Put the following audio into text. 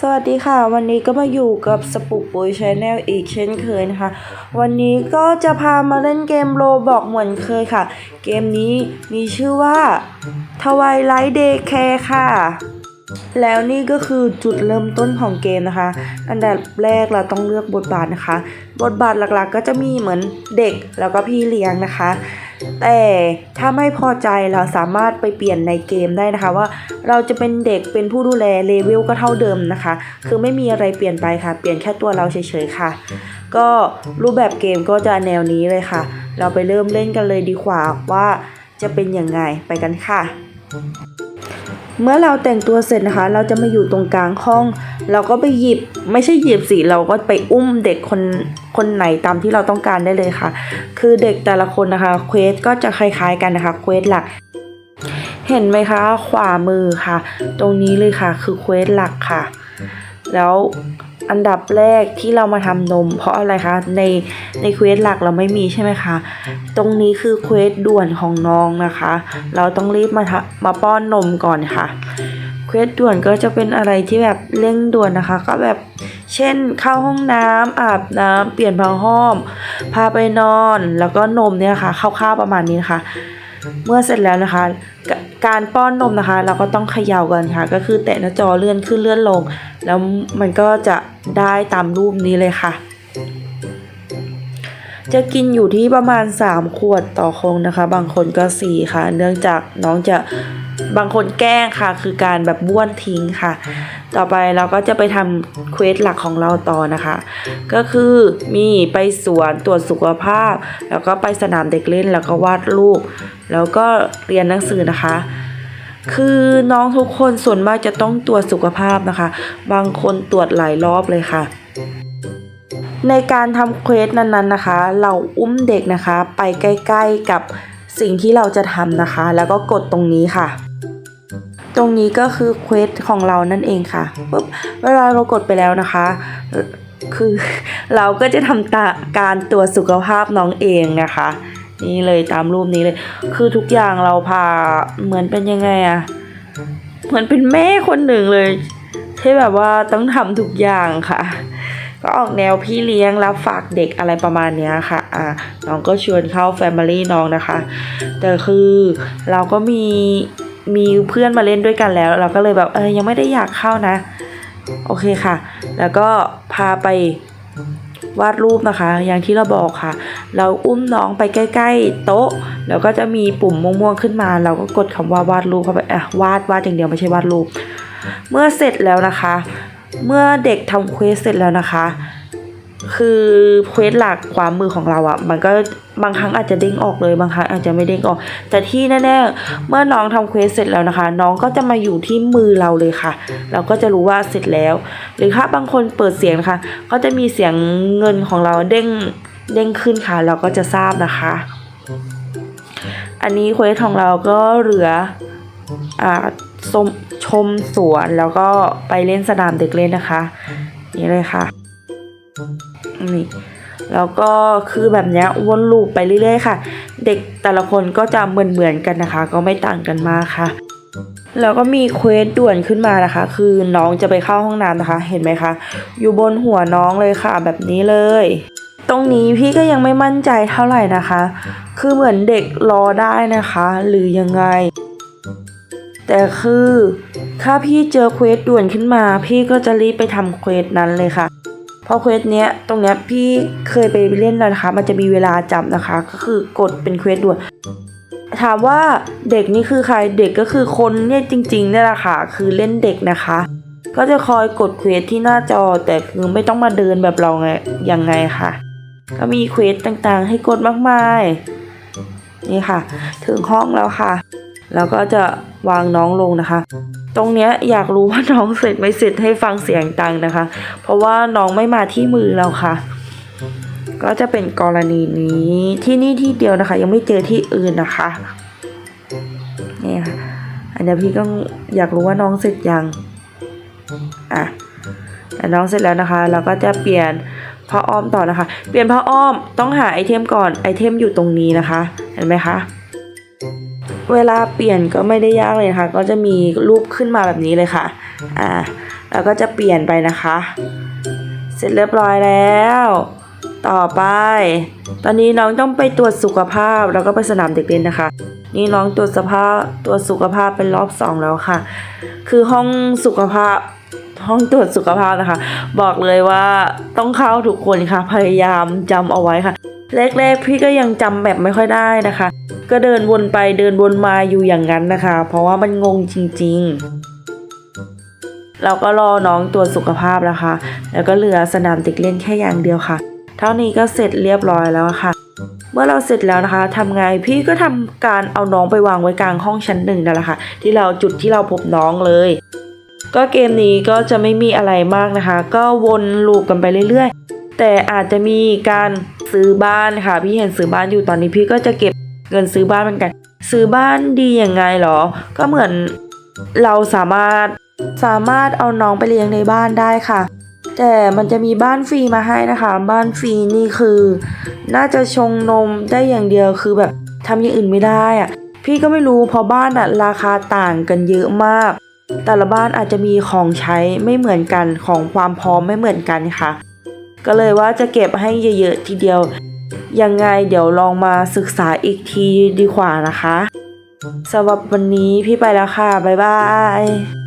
สวัสดีค่ะ วันนี้ก็มาอยู่กับสปุกปุยชาแนลอีกเช่นเคยนะคะ วันนี้ก็จะพามาเล่นเกมโลบอกเหมือนเคยค่ะ เกมนี้มีชื่อว่าทวายไลท์เดย์แคร์ค่ะ แล้วนี่ก็คือจุดเริ่มต้นของเกมนะคะ อันดับแรกเราต้องเลือกบทบาทนะคะ บทบาทหลักๆ ก็จะมีเหมือนเด็กแล้วก็พี่เลี้ยงนะคะ แต่ถ้าไม่พอใจเราสามารถไปเปลี่ยนในเกมได้นะคะ ว่าเราจะเป็นเด็กเป็นผู้ดูแลเลเวลก็เท่าเดิมนะคะ คือไม่มีอะไรเปลี่ยนไปค่ะ เปลี่ยนแค่ตัวเราเฉยๆค่ะ ก็รูปแบบเกมก็จะแนวนี้เลยค่ะ เราไปเริ่มเล่นกันเลยดีกว่าว่าจะเป็นยังไงไปกันค่ะ เมื่อเราแต่งตัวเสร็จนะคะ เราจะมาอยู่ตรงกลางห้อง เราก็ไปหยิบไม่ใช่หยิบสิเราก็ไปอุ้มเด็กคนคนไหนตามที่เราต้องการได้เลยค่ะ คือเด็กแต่ละคนนะคะเควสก็จะคล้ายๆกันนะคะเควสหลัก เห็นไหมคะขวามือค่ะ ตรงนี้เลยค่ะ คือเควสหลักค่ะ แล้วอันดับแรกที่เรามาทำนม เพราะอะไรคะในในเควสหลักเราไม่มีใช่ไหมคะตรงนี้คือเควสด่วนของน้องนะคะ เราต้องรีบมาทมาป้อนนมก่อนค่ะ ควสด่วนก็จะเป็นอะไรที่แบบเร่งด่วนนะคะ ก็แบบเช่นเข้าห้องน้ำอาบน้ำเปลี่ยนผ้าห้อม พาไปนอนแล้วก็นมเนี่ยค่ะคร่าวๆประมาณนี้นะคะเมื่อเสร็จแล้วนะคะ การป้อนนมนะคะ เราก็ต้องเขย่ากันค่ะ ก็คือแตะหน้าจอเลื่อนขึ้นเลื่อนลง แล้วมันก็จะได้ตามรูปนี้เลยค่ะ จะกินอยู่ที่ประมาณ 3 ขวดต่อคนนะคะ บางคนก็ 4 ค่ะ เนื่องจากน้องจะ บางคนแกล้งค่ะ คือการแบบบ้วนทิ้งค่ะ ต่อไปเราก็จะไปทำเควสหลักของเราต่อนะคะ ก็คือมีไปสวนตรวจสุขภาพ แล้วก็ไปสนามเด็กเล่นแล้วก็วาดรูปแล้วก็เรียนหนังสือนะคะ คือน้องทุกคนส่วนมากจะต้องตรวจสุขภาพนะคะ บางคนตรวจหลายรอบเลยค่ะในการทำเควสนั้นๆนะคะ เราอุ้มเด็กนะคะ ไปใกล้ ๆกับ สิ่งที่เราจะทำนะคะ แล้วก็กดตรงนี้ค่ะ ตรงนี้ก็คือเควสของเรานั่นเองค่ะปุ๊บเวลาเรากดไปแล้วนะคะ คือเราก็จะทำตาการตรวจสุขภาพน้องเองนะคะ นี่เลยตามรูปนี้เลย คือทุกอย่างเราพาเหมือนเป็นยังไงอะเหมือนเป็นแม่คนหนึ่งเลยที่แบบว่าต้องทำทุกอย่างค่ะ ก็ออกแนวพี่เลี้ยงรับฝากเด็กอะไรประมาณนี้ค่ะอ่าน้องก็ชวนเข้าแฟมิลี่น้องนะคะ แต่คือเราก็มีมีเพื่อนมาเล่นด้วยกันแล้ว เราก็เลยแบบเออยังไม่ได้อยากเข้านะ โอเคค่ะ แล้วก็พาไปวาดรูปนะคะ อย่างที่เราบอกค่ะ เราอุ้มน้องไปใกล้ ๆ โต๊ะ แล้วก็จะมีปุ่มม่วงๆขึ้นมา เราก็กดคำว่าวาดรูปเข้าไปอะวาดวาดอย่างเดียวไม่ใช่วาดรูป เมื่อเสร็จแล้วนะคะ เมื่อเด็กทำเควสเสร็จแล้วนะคะ คือเควสหลักความมือของเราอะ่ะ มันก็บางครั้งอาจจะเด้งออกเลยบางครั้งอาจจะไม่เด้งออก แต่ที่แน่ๆเมื่อน้องทำเควสเสร็จแล้วนะคะ น้องก็จะมาอยู่ที่มือเราเลยค่ะ เราก็จะรู้ว่าเสร็จแล้ว หรือถ้าบางคนเปิดเสียงนะคะ ก็จะมีเสียงเงินของเราเด้งเด้งขึ้นค่ะ เราก็จะทราบนะคะ อันนี้เควสของเราก็เหลือ ชมชมสวนแล้วก็ไปเล่นสนามเด็กเล่นนะคะ นี่เลยค่ะนี่แล้วก็คือแบบนี้วนลูปไปเรื่อยๆ ค่ะ เด็กแต่ละคนก็จะเหมือนๆกันนะคะ ก็ไม่ต่างกันมากค่ะแล้วก็มีเควสด่วนขึ้นมานะคะ คือน้องจะไปเข้าห้องน้ำนะคะ เห็นไหมคะ อยู่บนหัวน้องเลยค่ะ แบบนี้เลย ตรงนี้พี่ก็ยังไม่มั่นใจเท่าไหร่นะคะ คือเหมือนเด็กรอได้นะคะ หรือยังไง แต่คือถ้าพี่เจอเควสด่วนขึ้นมา พี่ก็จะรีบไปทำเควสนั้นเลยค่ะ เพราะเควสเนี้ยตรงเนี้ยพี่เคยไปเล่นแล้วนะคะ มันจะมีเวลาจำนะคะ ก็คือกดเป็นเควสด่วน ถามว่าเด็กนี่คือใครเด็กก็คือคนเนี่ยจริงๆเนี่ยแหละค่ะ คือเล่นเด็กนะคะ ก็จะคอยกดเควสที่หน้าจอแต่คือไม่ต้องมาเดินแบบเราไงยังไงค่ะ ก็มีเควสต่างๆ ให้กดมากมายนี่ค่ะ ถึงห้องแล้วค่ะ แล้วก็จะวางน้องลงนะคะ ตรงเนี้ยอยากรู้ว่าน้องเสร็จไม่เสร็จให้ฟังเสียงตังนะคะ เพราะว่าน้องไม่มาที่มือเราค่ะ ก็จะเป็นกรณีนี้ที่นี่ที่เดียวนะคะ ยังไม่เจอที่อื่นนะคะนี่ค่ะอันนี้พี่ก็อยากรู้ว่าน้องเสร็จยังอะน้องเสร็จแล้วนะคะ เราก็จะเปลี่ยนผ้าอ้อมต่อนะคะ เปลี่ยนผ้าอ้อมต้องหาไอเทมก่อนไอเทมอยู่ตรงนี้นะคะ เห็นไหมคะ เวลาเปลี่ยนก็ไม่ได้ยากเลยนะคะก็จะมีรูปขึ้นมาแบบนี้เลยค่ะอ่าแล้วก็จะเปลี่ยนไปนะคะ เสร็จเรียบร้อยแล้ว ต่อไป ตอนนี้น้องต้องไปตรวจสุขภาพแล้วก็ไปสนามเด็กเล่นนะคะ นี่น้องตรวจสภาพตรวจสุขภาพเป็นรอบสองแล้วค่ะ คือห้องสุขภาพห้องตรวจสุขภาพนะคะ บอกเลยว่าต้องเข้าทุกคนค่ะ พยายามจำเอาไว้ค่ะ แรกๆพี่ก็ยังจำแบบไม่ค่อยได้นะคะ ก็เดินวนไปเดินวนมาอยู่อย่างนั้นนะคะ เพราะว่ามันงงจริง ๆ เราก็รอน้องตรวจสุขภาพแล้วค่ะแล้วก็เหลือสนามเด็กเล่นแค่อย่างเดียวค่ะ เท่านี้ก็เสร็จเรียบร้อยแล้วค่ะ เมื่อเราเสร็จแล้วนะคะทำไงพี่ก็ทำการเอาน้องไปวางไว้กลางห้องชั้นหนึ่งนั่นแหละค่ะ ที่เราจุดที่เราพบน้องเลยก็เกมนี้ก็จะไม่มีอะไรมากนะคะ ก็วนลูปกันไปเรื่อยๆ แต่อาจจะมีการซื้อบ้านค่ะ พี่เห็นซื้อบ้านอยู่ตอนนี้พี่ก็จะเก็บเงินซื้อบ้านเหมือนกัน ซื้อบ้านดียังไงหรอ ก็เหมือนเราสามารถสามารถเอาน้องไปเลี้ยงในบ้านได้ค่ะ แต่มันจะมีบ้านฟรีมาให้นะคะ บ้านฟรีนี่คือ น่าจะชงนมได้อย่างเดียวคือแบบทำอย่างอื่นไม่ได้อะพี่ก็ไม่รู้เพราะบ้านอะราคาต่างกันเยอะมาก แต่ละบ้านอาจจะมีของใช้ไม่เหมือนกันของความพร้อมไม่เหมือนกันค่ะ ก็เลยว่าจะเก็บให้เยอะๆทีเดียว ยังไงเดี๋ยวลองมาศึกษาอีกทีดีกว่านะคะสำหรับวันนี้พี่ไปแล้วค่ะ บ๊ายบาย